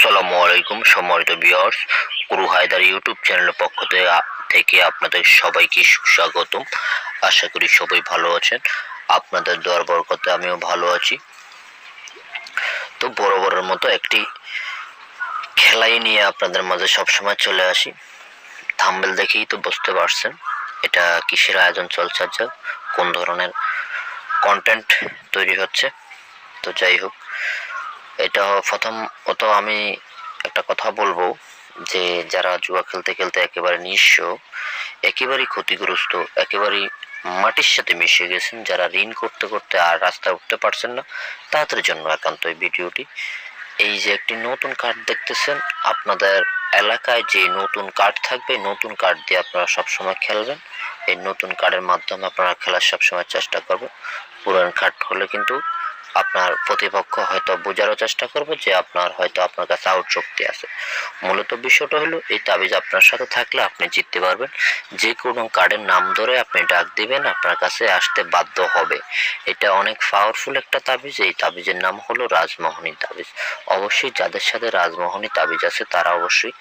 আসসালামু আলাইকুম, সম্মানিত বিয়ার্স গুরু হায়দার ইউটিউব চ্যানেলের পক্ষ থেকে আপনাদের সবাইকে সুস্বাগতম। আশা করি সবাই ভালো আছেন। আপনাদের দোয়ার বরকতে আমিও ভালো আছি। তো বরাবরের মতো একটি খেলাই নিয়ে আপনাদের মাঝে সবসময় চলে আসি। থাম্বেল দেখেই তো বুঝতে পারছেন এটা কিসের আয়োজন চলছে আজ কোন ধরনের কন্টেন্ট তৈরি হচ্ছে। তো যাই হোক এটা প্রথম প্রথমত আমি একটা কথা বলব যে যারা জুয়া খেলতে খেলতে একেবারে নিঃস্ব, একেবারেই ক্ষতিগ্রস্ত, একেবারেই মাটির সাথে মিশে গেছেন, যারা ঋণ করতে করতে আর রাস্তায় উঠতে পারছেন না, তাদের জন্য একান্ত এই ভিডিওটি। এই যে একটি নতুন কার্ড দেখতেছেন, আপনাদের এলাকায় যে নতুন কার্ড থাকবে, নতুন কার্ড দিয়ে আপনারা সবসময় খেলবেন। এই নতুন কার্ডের মাধ্যমে আপনারা খেলার সবসময় চেষ্টা করবেন। পুরান কার্ড হলে কিন্তু আপনার প্রতিপক্ষ হয়তো বোঝারও চেষ্টা করবে যে আপনার হয়তো আপনার কাছে আউট শক্তি আছে। মূলত বিষয়টা হলো, এই তাবিজ আপনার সাথে থাকলে আপনি জিততে পারবেন। যে কোনো কার্ডের নাম ধরে আপনি ডাক দিবেন, আপনার কাছে আসতে বাধ্য হবে। এটা অনেক পাওয়ারফুল একটা তাবিজ। এই তাবিজের নাম হলো রাজমোহনী তাবিজ। অবশ্যই যাদের সাথে রাজমোহনী তাবিজ আছে, তারা অবশ্যই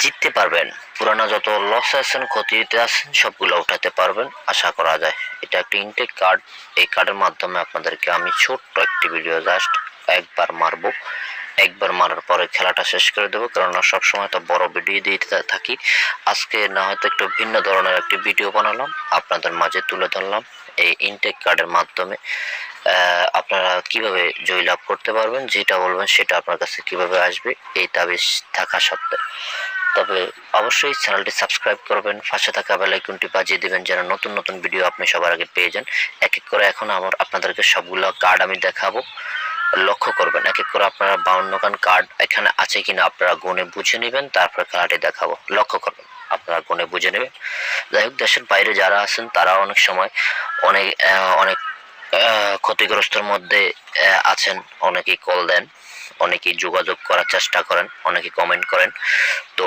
জিততে পারবেন। পুরানো যত লস আছেন ক্ষতিতে আছেন সবগুলো উঠাতে পারবেন, আশা করা যায়। এটা একটা ইনটেক কার্ড এই কার্ডের মাধ্যমে আপনাদেরকে আমি ছোট্ট একটি ভিডিও জাস্ট একবার মারবো। একবার মারার পরে খেলাটা শেষ করে দেবো, কেননা সবসময় তো বড় ভিডিও দিতে থাকি। আজকে না হয়তো একটু ভিন্ন ধরনের একটি ভিডিও বানালাম। আপনাদের মাঝে তুলে ধরলাম। এই ইনটেক কার্ডের মাধ্যমে আপনারা কীভাবে জয়লাভ করতে পারবেন, যেটা বলবেন সেটা আপনার কাছে কীভাবে আসবে, এই তাবিজ থাকা সত্ত্বে তবে অবশ্যই চ্যানেলটি সাবস্ক্রাইব করবেন, পাশে থাকা বেলাইকনটি বাজিয়ে দিবেন যেন নতুন নতুন ভিডিও আপনি সবার আগে পেয়ে যান। এক এক করে এখন আমার আপনাদেরকে সবগুলো কার্ড আমি দেখাবো। লক্ষ্য করবেন এক এক করে আপনারা বাউন্ন খান কার্ড এখানে আছে কিনা আপনারা গুনে বুঝে নেবেন, তারপর খেলাটি দেখাবো। লক্ষ্য করবেন, আপনারা গুনে বুঝে নেবেন। যাই হোক, দেশের বাইরে যারা আছেন, তারা অনেক সময় অনেক অনেক ক্ষতিগ্রস্তের মধ্যে আছেন। অনেকেই কল দেন, অনেকেই যোগাযোগ করার চেষ্টা করেন অনেকে কমেন্ট করেন। তো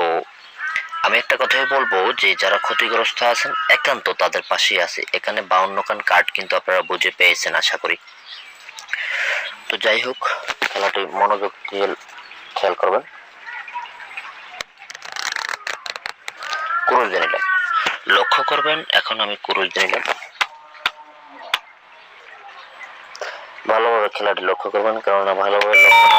আমি একটা কথাই বলব যে, যারা ক্ষতিগ্রস্ত আছেন, একান্ত তাদের পাশেই আছে। এখানে বাউন্ন খান কার্ড কিন্তু আপনারা বুঝে পেয়েছেন, আশা করি। তো যাই হোক খেলাটি মনোযোগ দিয়ে খেয়াল করবেন। কুরুল দিয়ে লক্ষ্য করবেন, এখন আমি কুরুল দিয়ে নিলাম ভালোভাবে খেলাটি লক্ষ্য করবেন কেননা ভালোভাবে লক্ষ্য না।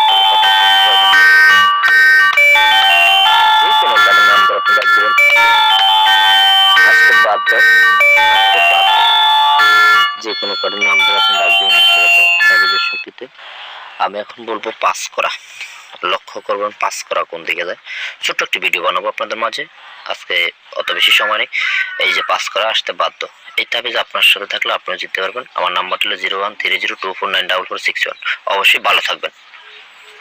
যে কোনো কারণে নাম ধরে আপনি ডাকবেন আমি এখন বলব পাস করা। লক্ষ্য করবেন, পাস করা কোন দিকে যায়। ছোট্ট একটি ভিডিও বানাবো আপনাদের মাঝে। আজকে অত বেশি সময় নেই। এই যে পাস করা, আসতে বাধ্য। এই যে আপনার সাথে থাকলে আপনিও জিততে পারবেন। আমার নাম্বার হলো zero one three zero two four nine double four six one অবশ্যই ভালো থাকবেন।